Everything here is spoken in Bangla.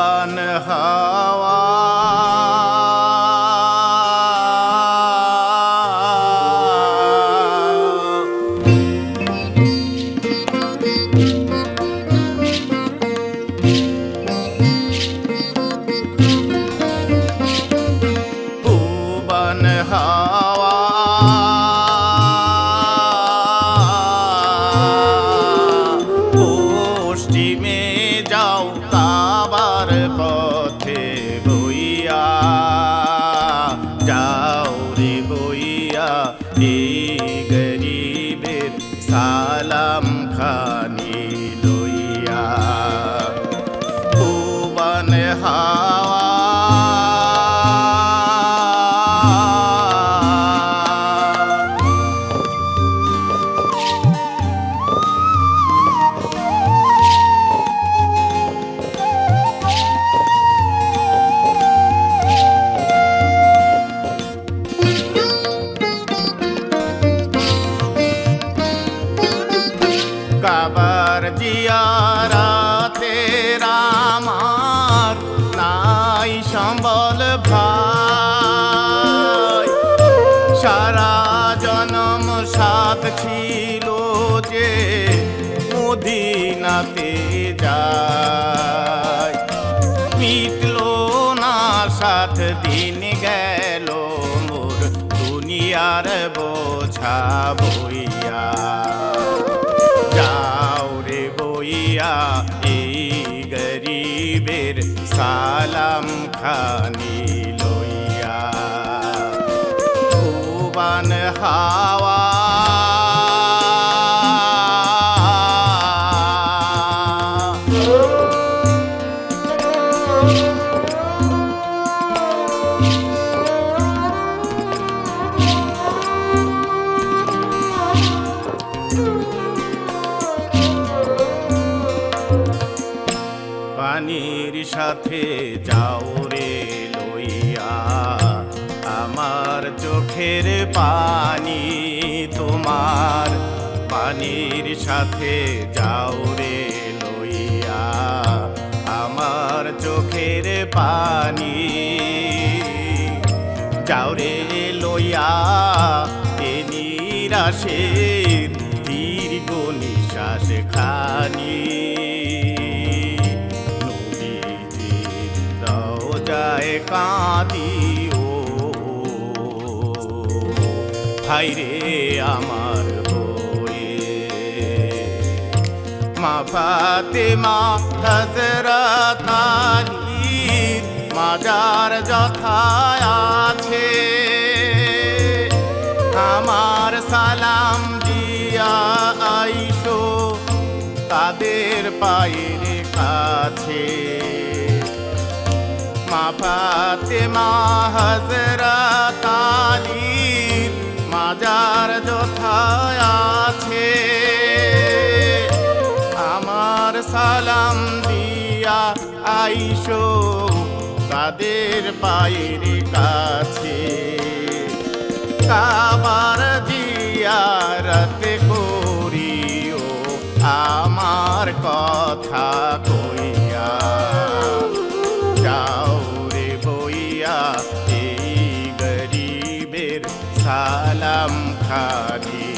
উবান হাওয়া সালাম সারা জনম সাথ ছিল যে মদিনাতে যায়। মিটলো না সাত দিন গেল মোর দুনিয়ার বোঝা বইয়া। যাও রে বইয়া এই গরিবের সালাম খানি হাওয়া। পানির সাথে যাও রে লইয়া। চোখের পানি তোমার, পানির সাথে যাও রে লইয়া। আমার চোখের পানি যাও রে লইয়া। এ নিরাশের দীর্ঘ নিশ্বাস খানি। নদীতে দাও যায় কাঁদিও হাইরে আমার হয়ে। মা ফাতেমা হজরত আলীর মাজার যথায় আছে। আমার সালাম দিয়া আইসো তাদের পায়ের কাছে। মা ফাতেমা হজরত আলীর তাদের পায়ের কাছে। কাবার জিয়ারত করিও আমার কথা কইয়া। যাও রে বইয়া এই গরিবের সালাম খানি